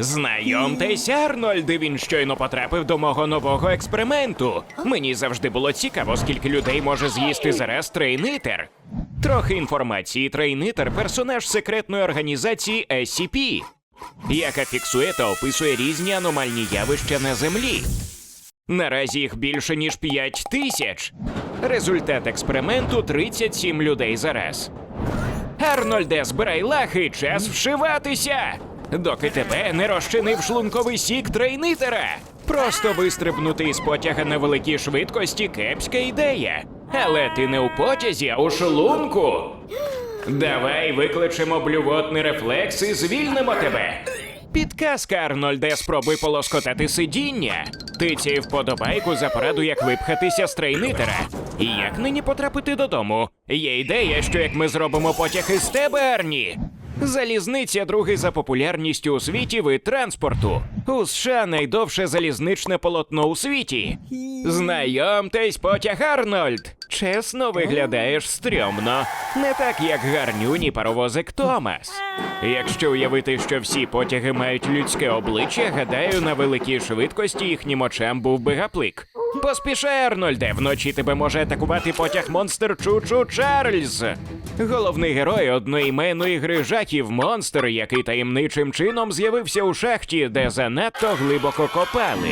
Знайомтесь, Арнольд, він щойно потрапив до мого нового експерименту. Мені завжди було цікаво, скільки людей може з'їсти зараз трейнитер. Трохи інформації. Трейнитер персонаж секретної організації SCP, яка фіксує та описує різні аномальні явища на землі. Наразі їх більше ніж 5 тисяч. Результат експерименту 37 людей зараз. Арнольде, збирай лахи, час вшиватися! Доки тебе не розчинив шлунковий сік трейнитера. Просто вистрибнути із потяга на великій швидкості кепська ідея. Але ти не у потязі, а у шлунку. Давай викличемо блювотний рефлекс і звільнимо тебе. Підказка, Арнольде, спробуй полоскотати сидіння. Тицяй вподобайку за пораду, як випхатися з трейнитера. І як нині потрапити додому. Є ідея, що як ми зробимо потяг із тебе, Арні. Залізниця другий за популярністю у світі вид транспорту. У США найдовше залізничне полотно у світі. Знайомтесь, потяг Арнольд. Чесно, виглядаєш стрьомно. Не так, як гарнюні паровозик Томас. Якщо уявити, що всі потяги мають людське обличчя, гадаю, на великій швидкості їхнім очам був би гаплик. Поспішай, Арнольде, вночі тебе може атакувати потяг монстр Чучу Чарльз. Головний герой одноіменної гри жахів монстр, який таємничим чином з'явився у шахті, де занадто глибоко копали.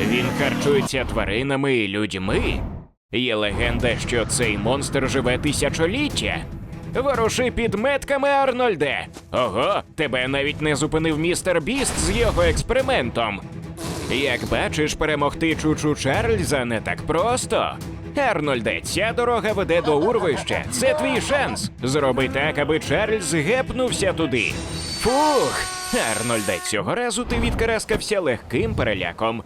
Він харчується тваринами і людьми. Є легенда, що цей монстр живе тисячоліття. Воруши підметками, Арнольде. Ого, тебе навіть не зупинив містер Біст з його експериментом. Як бачиш, перемогти Чучу Чарльза не так просто. Арнольде, ця дорога веде до урвища. Це твій шанс. Зроби так, аби Чарльз гепнувся туди. Фух! Арнольде, цього разу ти відкараскався легким переляком.